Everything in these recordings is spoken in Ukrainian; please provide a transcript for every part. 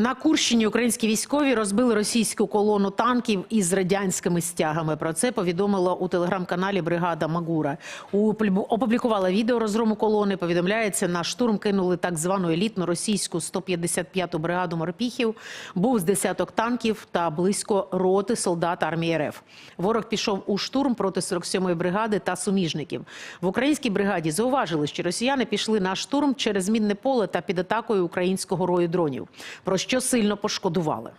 На Курщині українські військові розбили російську колону танків із радянськими стягами. Про це повідомила у телеграм-каналі бригада Магура. Упл- Опублікувала відео розгрому колони. Повідомляється, на штурм кинули так звану елітну російську 155-ту бригаду морпіхів. Був з десяток танків та близько роти солдат армії РФ. Ворог пішов у штурм проти 47-ї бригади та суміжників. В українській бригаді зауважили, що росіяни пішли на штурм через мінне поле та під атакою українського рою дронів, про що сильно пошкодували.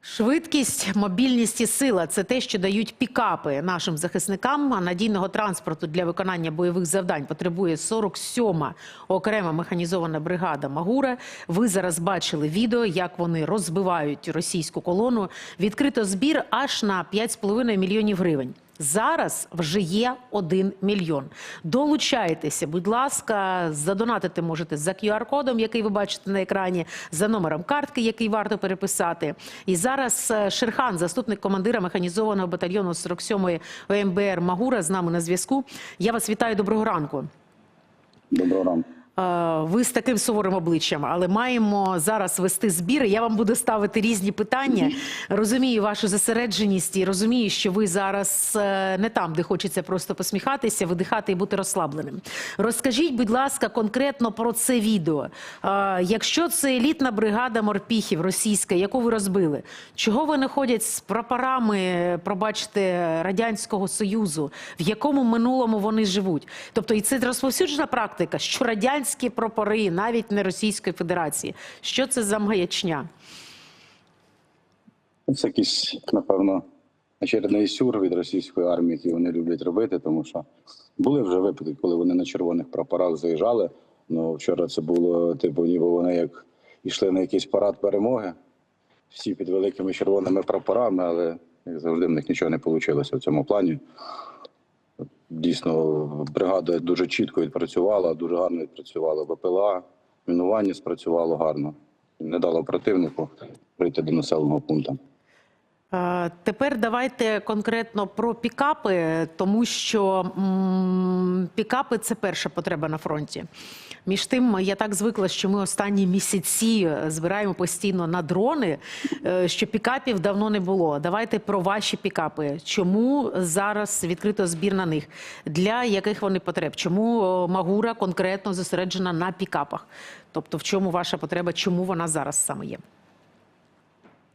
Швидкість, мобільність і сила це те, що дають пікапи нашим захисникам. А надійного транспорту для виконання бойових завдань потребує 47-ма окрема механізована бригада Магура. Ви зараз бачили відео, як вони розбивають російську колону. Відкрито збір аж на 5,5 мільйонів гривень. Зараз вже є 1 мільйон. Долучайтеся, будь ласка, задонатити можете за QR-кодом, який ви бачите на екрані, за номером картки, який варто переписати. І зараз е, Шерхан, заступник командира механізованого батальйону 47-ї ОМБР Магура, з нами на зв'язку. Я вас вітаю. Доброго ранку. Доброго ранку. Е, Ви з таким суворим обличчям, але маємо зараз вести збір. Я вам буду ставити різні питання. Розумію вашу зосередженість і розумію, що ви зараз е, не там, де хочеться просто посміхатися, видихати і бути розслабленим. Розкажіть, будь ласка, конкретно про це відео. Е, Якщо це елітна бригада морпіхів російська, яку ви розбили, чого вони ходять з прапорами, пробачте, радянського союзу, в якому минулому вони живуть? Тобто, і це розповсюджена практика, що радянські прапори, навіть не Російської Федерації. Що це за маячня? Це якийсь, напевно, очередний сюр від російської армії, який вони люблять робити, тому що були вже випадки, коли вони на червоних прапорах заїжджали. Ну вчора це було типу, ніби вони як йшли на якийсь парад перемоги, всі під великими червоними прапорами, але як завжди в них нічого не вийшло в цьому плані. Дійсно, бригада дуже чітко відпрацювала, дуже гарно відпрацювала БПЛА, мінування спрацювало гарно. Не дало противнику прийти до населеного пункту. Тепер давайте конкретно про пікапи, тому що м, пікапи це перша потреба на фронті. Між тим, я так звикла, що ми останні місяці збираємо постійно на дрони, е, що пікапів давно не було. Давайте про ваші пікапи. Чому зараз відкрито збір на них? Для яких вони потреб? Чому е, Магура конкретно зосереджена на пікапах? Тобто, в чому ваша потреба? Чому вона зараз саме є?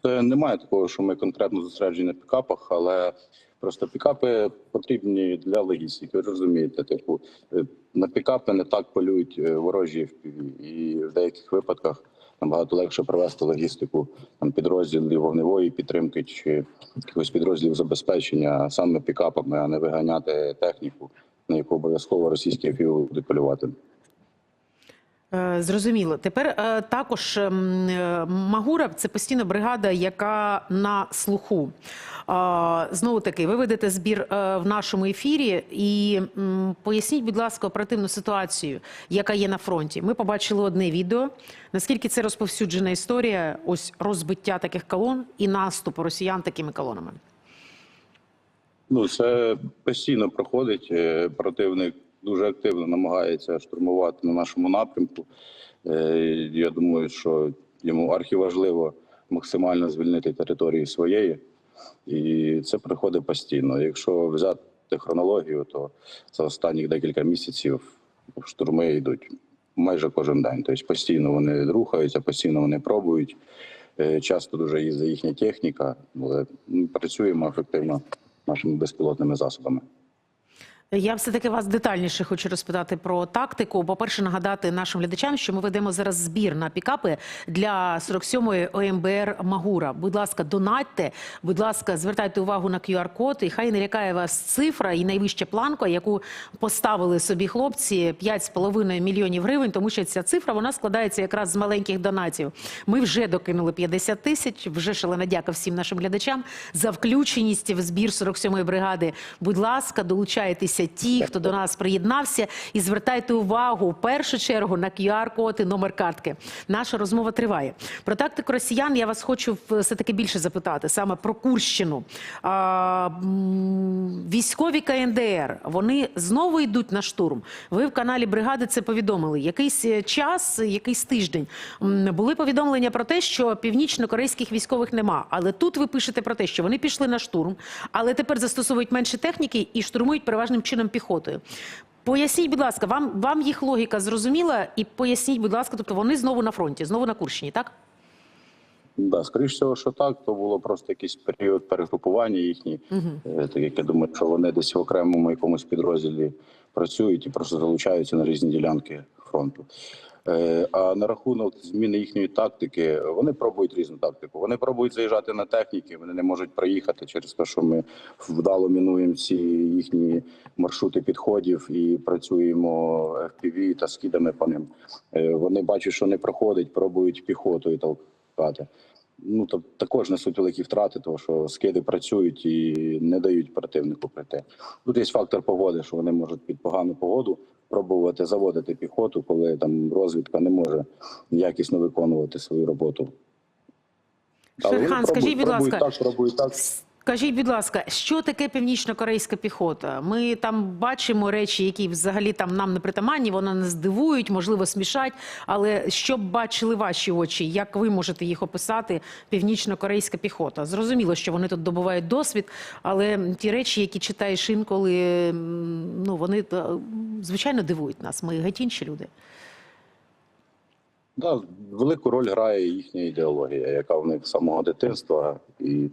Немає такого, що ми конкретно зосереджені на пікапах, але просто пікапи потрібні для логістики. Ви розумієте, типу е, на пікапи не так полюють е, ворожі FPV. і в деяких випадках набагато легше провести логістику там підрозділів вогневої підтримки чи якихось підрозділів забезпечення саме пікапами, а не виганяти техніку, на яку обов'язково російські FPV будуть полювати. Е, Зрозуміло. Тепер е, також ем, е, Магура це постійна бригада, яка на слуху. Знову таки, ви ведете збір в нашому ефірі і поясніть, будь ласка, оперативну ситуацію, яка є на фронті. Ми побачили одне відео. Наскільки це розповсюджена історія, ось розбиття таких колон і наступу росіян такими колонами? Ну, це постійно проходить. Противник дуже активно намагається штурмувати на нашому напрямку. Е, Я думаю, що йому архіважливо максимально звільнити території своєї, і це приходить постійно. Якщо взяти хронологію, то за останніх декілька місяців штурми йдуть майже кожен день. Тобто постійно вони рухаються, постійно вони пробують. Е, Часто дуже їздить їхня техніка, але ми працюємо ефективно нашими безпілотними засобами. Я все таки вас детальніше хочу розпитати про тактику. По-перше, нагадати нашим глядачам, що ми ведемо зараз збір на пікапи для 47-ї ОМБР Магура. Будь ласка, донатьте, будь ласка, звертайте увагу на QR-код, і хай не лякає вас цифра і найвища планка, яку поставили собі хлопці 5,5 мільйонів гривень, тому що ця цифра вона складається якраз з маленьких донатів. Ми вже докинули 50 тисяч. Вже шалена дяка всім нашим глядачам за включеність в збір 47-ї бригади. Будь ласка, долучайтеся долучайтеся ті, хто до нас приєднався, і звертайте увагу в першу чергу на QR-код і номер картки. Наша розмова триває. Про тактику росіян я вас хочу все таки більше запитати саме про Курщину. А, військові КНДР вони знову йдуть на штурм. Ви в каналі бригади це повідомили. Якийсь е, час, якийсь тиждень були повідомлення про те, що північно-корейських військових нема. Але тут ви пишете про те, що вони пішли на штурм, але тепер застосовують менше техніки і штурмують переважним чином піхотою. Поясніть, будь ласка, вам, вам їх логіка зрозуміла? І поясніть, будь ласка, тобто вони знову на фронті, знову на Курщині, так? Да, скоріш всього, що так, то було просто якийсь період перегрупування їхні. Угу. Так як я думаю, що вони десь в окремому якомусь підрозділі працюють і просто залучаються на різні ділянки фронту. Е, А на рахунок зміни їхньої тактики, вони пробують різну тактику. Вони пробують заїжджати на техніки, вони не можуть проїхати через те, що ми вдало мінуємо ці їхні маршрути підходів і працюємо FPV та скидами по ним. Е, Вони бачать, що не проходить, пробують піхотою толкати. Ну то також несуть великі втрати, тому що скиди працюють і не дають противнику прийти. Тут є фактор погоди, що вони можуть під погану погоду пробувати заводити піхоту, коли там розвідка не може якісно виконувати свою роботу. Шерхан, скажіть, будь ласка, так, пробують так. Скажіть, будь ласка, що таке північно-корейська піхота? Ми там бачимо речі, які взагалі там нам не притаманні, вони нас здивують, можливо, смішать. Але що б бачили ваші очі? Як ви можете їх описати? Північно-корейська піхота? Зрозуміло, що вони тут добувають досвід, але ті речі, які читаєш інколи, ну вони е, звичайно дивують нас. Ми геть інші люди. Да, велику роль грає їхня ідеологія, яка в них з самого дитинства, і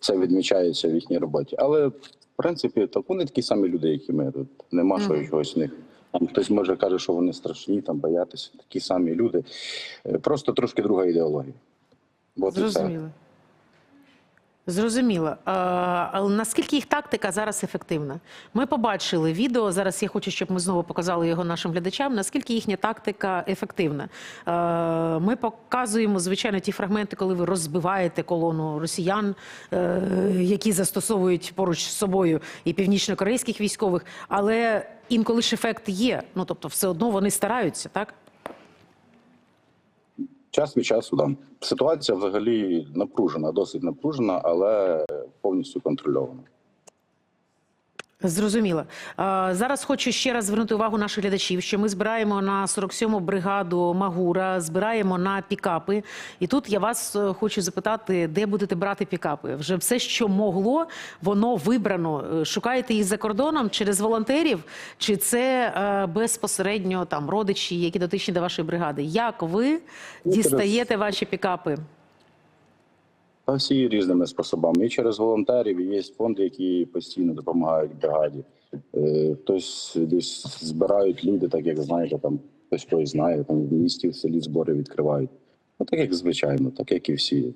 це відмічається в їхній роботі. Але в принципі, так вони такі самі люди, як і ми. Тут нема що Мгм. чогось в них. Там хтось може каже, що вони страшні, там боятися. Такі самі люди. Е, Просто трошки друга ідеологія. Все. Зрозуміло. Зрозуміло. Але наскільки їх тактика зараз ефективна? Ми побачили відео. Зараз я хочу, щоб ми знову показали його нашим глядачам. Наскільки їхня тактика ефективна? Ми показуємо, звичайно, ті фрагменти, коли ви розбиваєте колону росіян, е, які застосовують поруч з собою і північно-корейських військових. Але інколи ж ефект є. Ну тобто, все одно вони стараються, так? Час від часу, да. Ситуація взагалі напружена, досить напружена, але повністю контрольована. Зрозуміло. Зараз хочу ще раз звернути увагу наших глядачів, що ми збираємо на 47-му бригаду Магура, збираємо на пікапи. І тут я вас е, хочу запитати, де будете брати пікапи? Вже все, що могло, воно вибрано. Е, Шукаєте їх за кордоном через волонтерів, чи це е, безпосередньо там родичі, які дотичні до вашої бригади? Як ви дістаєте ваші пікапи? Всі різними способами. І через волонтерів є фонди, які постійно допомагають бригаді. Е, Хтось десь збирають люди, так як знаєте, там хтось хтось знає, там в місті в селі збори відкривають. Ну так як звичайно, так як і всі.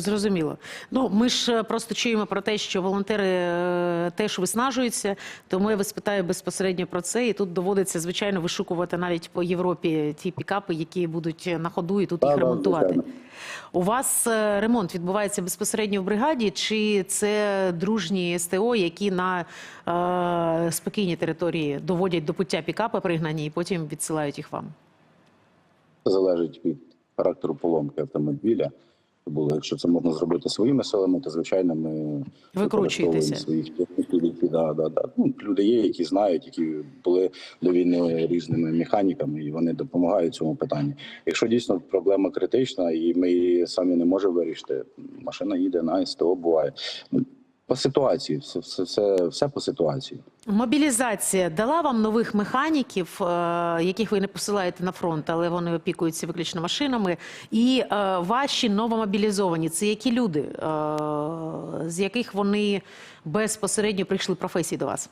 Зрозуміло. Ну ми ж е, просто чуємо про те, що волонтери е, теж виснажуються. Тому я вас питаю безпосередньо про це. І тут доводиться звичайно вишукувати навіть по Європі ті пікапи, які будуть на ходу, і тут їх ремонтувати. У вас е, ремонт відбувається безпосередньо в бригаді, чи це дружні СТО, які на е, спокійній території доводять до пуття пікапи пригнані і потім відсилають їх вам? Залежить від характеру поломки автомобіля. Було, якщо це можна зробити своїми силами, то звичайно ми Викручуєтеся. своїх техніків, да, да, да. Ну, люди є, які знають, які були до війни різними механіками, і вони допомагають цьому питанні. Якщо дійсно проблема критична, і ми її самі не можемо вирішити, машина їде на СТО, буває. По ситуації, все, все, все, все по ситуації. Мобілізація дала вам нових механіків, е, яких ви не посилаєте на фронт, але вони опікуються виключно машинами. І е, ваші новомобілізовані це які люди, е, з яких вони безпосередньо прийшли професії до вас?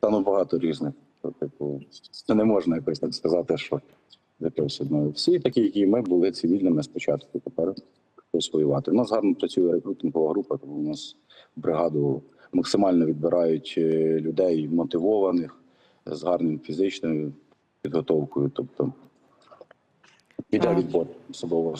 Та ну багато різних. Типу, це не можна якось так сказати, що якось одно. Всі такі, які ми були цивільними спочатку, тепер хтось воювати. У нас гарно працює рекрутингова група, тому у нас бригаду максимально відбирають е, людей мотивованих з гарним фізичною підготовкою. Тобто іде відбор особового.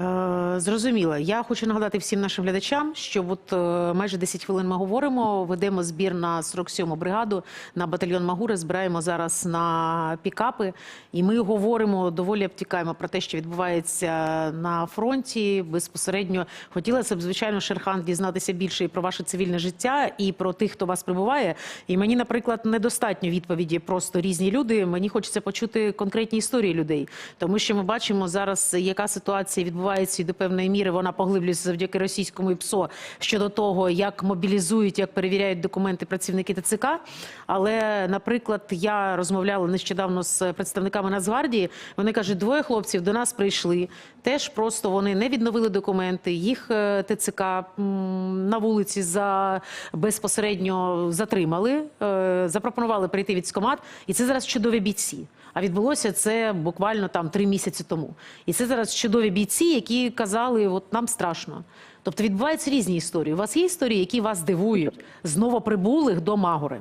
Е, Зрозуміло. Я хочу нагадати всім нашим глядачам, що от е, майже 10 хвилин ми говоримо. Ведемо збір на 47-му бригаду на батальйон Магури. Збираємо зараз на пікапи, і ми говоримо доволі обтікаємо про те, що відбувається на фронті. Безпосередньо хотілося б, звичайно, Шерхан дізнатися більше і про ваше цивільне життя, і про тих, хто вас прибуває. І мені, наприклад, недостатньо відповіді просто різні люди. Мені хочеться почути конкретні історії людей, тому що ми бачимо зараз, яка ситуація відбувається і до певної міри вона поглиблюється завдяки російському ІПСО щодо того, як мобілізують, як перевіряють документи працівники ТЦК. Але, наприклад, я розмовляла нещодавно з представниками Нацгвардії. Вони кажуть, двоє хлопців до нас прийшли. Теж просто вони не відновили документи. Їх е, ТЦК на вулиці за безпосередньо затримали, е, запропонували прийти військкомат. І це зараз чудові бійці. А відбулося це буквально там три місяці тому. І це зараз чудові бійці, які казали, от нам страшно. Тобто відбуваються різні історії. У вас є історії, які вас дивують з новоприбулих до Магори?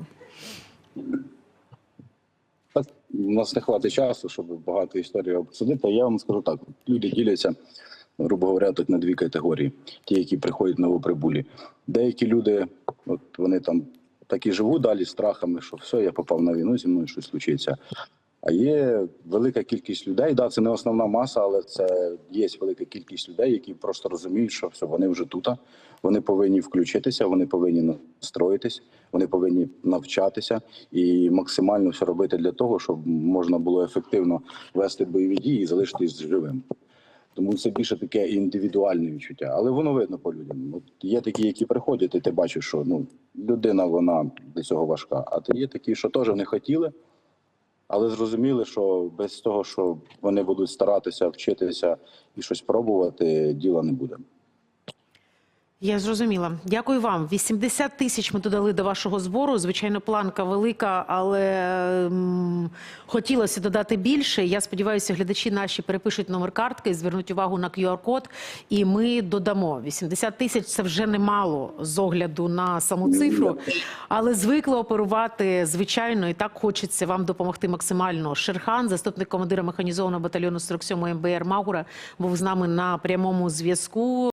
У нас не хватить часу, щоб багато історій обсудити. Я вам скажу так: люди діляться, грубо говоря, так на дві категорії: ті, які приходять новоприбулі. Деякі люди, от вони там так і живуть далі страхами, що все, я попав на війну, зі мною щось случиться. А є велика кількість людей. Да, це не основна маса, але це є велика кількість людей, які просто розуміють, що все, вони вже тут. Вони повинні включитися, вони повинні настроїтись, вони повинні навчатися і максимально все робити для того, щоб можна було ефективно вести бойові дії і залишитись живим. Тому це більше таке індивідуальне відчуття, але воно видно по людям. От є такі, які приходять, і ти бачиш, що ну людина вона для цього важка. А є такі, що теж не хотіли, але зрозуміли, що без того, що вони будуть старатися вчитися і щось пробувати, діла не буде. Я зрозуміла. Дякую вам. 80 тисяч ми додали до вашого збору. Звичайно, планка велика, але м, хотілося додати більше. Я сподіваюся, глядачі наші перепишуть номер картки, звернуть увагу на QR-код, і ми додамо. 80 тисяч це вже немало з огляду на саму цифру, але звикли оперувати звичайно, і так хочеться вам допомогти максимально. Шерхан, заступник командира механізованого батальйону 47 МБР Магура, був з нами на прямому зв'язку.